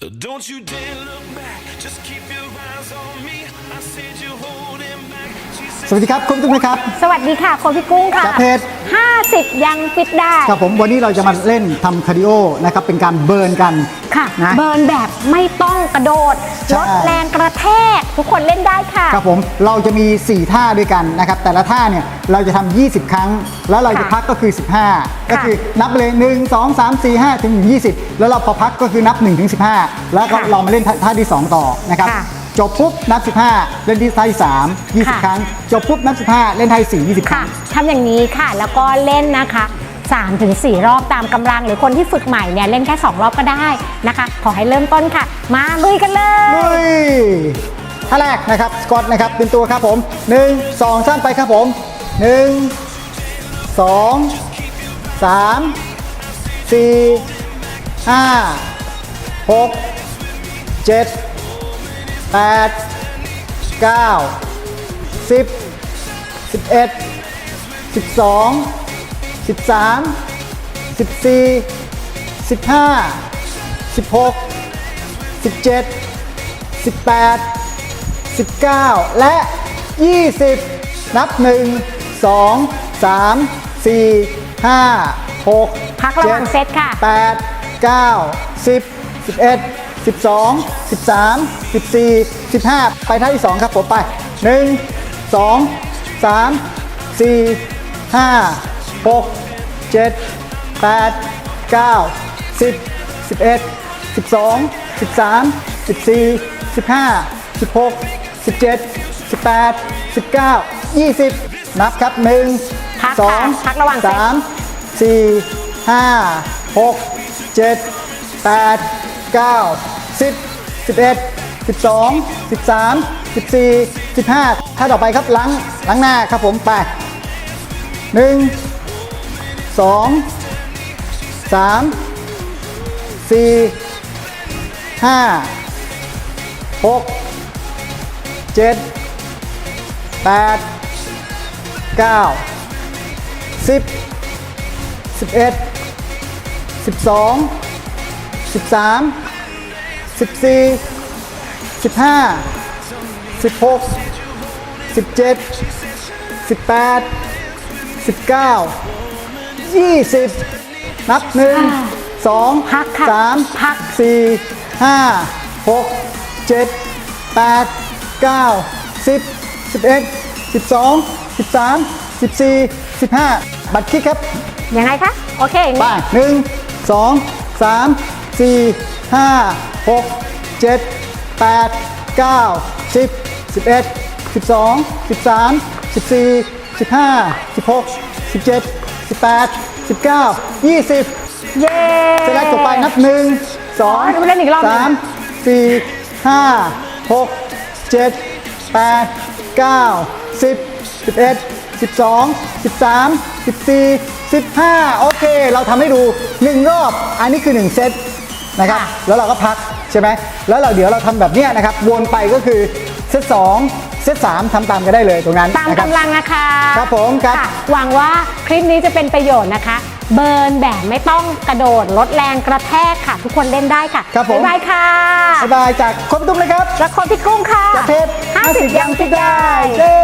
Don't you dare look back, just keep your eyes on me. I said you're holding back. She สวัสดีครับคุณผู้ชมครับ สวัสดีค่ะคนพี่กุ้งค่ะจากเพจ50 ยังฟิตได้ครับผมวันนี้เราจะมาเล่นทำคาร์ดิโอนะครับเป็นการเบิร์นกันค่ะนะเบิร์นแบบไม่ต้องกระโดดใช่ลดแรงกระแทก ทุกคนเล่นได้ค่ะครับผมเราจะมี 4 ท่าด้วยกันนะครับแต่ละท่าเนี่ยเราจะทำ20 ครั้ง แล้วเราจะค่ะพักก็คือ 15 ก็คือนับไปเลย1 2 3 4 5ถึง20 แล้วเราพอพักก็คือนับ1ถึง15 แล้วก็ค่ะเรามาเล่นท่าท่าที่ 2 ต่อนะครับค่ะ จบปุ๊บนับ 15 เล่นที่ท่าที่3ค่ะ20ครั้ง จบปุ๊บนับ 15 เล่นท่าที่4 20 ครั้ค่ะง ทำอย่างนี้ค่ะ แล้วก็เล่นนะคะ3ถึง4รอบตามกำลัง หรือคนที่ฝึกใหม่เนี่ยเล่นแค่ 2 รอบก็ได้นะคะ ขอให้เริ่มต้นค่ะ มาลุยกันเลลุยยท่าแรกนะครับสกอตนะครับเป็นตัวครับผม 1 2 3ไปครับผม 1 2 3 4 5 6 7 8 9 10 11 12 13 14 15 16 17 18 19 และ 20 นับ 1 2 3 4 5 6 พักระหว่างเซตค่ะ 8 9 10 11 12 13 14 15 ไปท่าที่ 2 ครับผมไป 1 2 3 4 5 6 7 8 9 10 11 12 13 14 15 16 17 18 19 20 นับครับ 1 พักค่ะ2 พักระหว่างเซต 3 4 5 6 7 8 9 10 11 12 13 14 15 ถ้าต่อไปครับหลังหลังหน้าครับผมไป 1 2 3 4 5 6 7 8 9 10 11 12 13 14 15 16 17 18 19 20 นับ 1 2 พักค่ะ3 พัก 4 5 6 7 8 9 10 11 12 13 14 15 บัตรคิดครับ ยังไงคะ โอเคอย่างไปนี้หนึ่งสองสามสี่ ห้าหกเจ็ดแปดเก้าสิบสิบเอ็ดสิบสองสิบสามสิบสี่สิบห้าสิบหกสิบเจ็ดสิบแปดสิบเก้ายี่สิบเย้เสร็จแล้วต่อไปนับหนึ่งสองอ๋อเล่นอีกรอบหนึ่งสามสี่ห้าหกเจ็ดแปดเก้าสิบสิบเอ็ดสิบสองสิบสามสิบสี่สิบห้าโอเค เราทำให้ดูหนึ่งรอบ อันนี้คือหนึ่งเซต นะครับค่ะแล้วเราก็พักใช่ไหมแล้วเราเดี๋ยวเราทำแบบเนี้ยนะครับ วนไปก็คือเซตสองเซตสามทำตามกันได้เลยตรงนั้นตามนะครับกำลังนะคะ ครับผมครับะหวังว่าคลิปนี้จะเป็นประโยชน์นะคะ เบิร์นแบบไม่ต้องกระโดดลดแรงกระแทกค่ะ ทุกคนเล่นได้ค่ะครับผมบ๊ายบายค่ะบ๊ายบายจากคนตุ้มเลยครับและคนพี่กุ้งค่ะจากเพจ50ยังฟิตได้เย้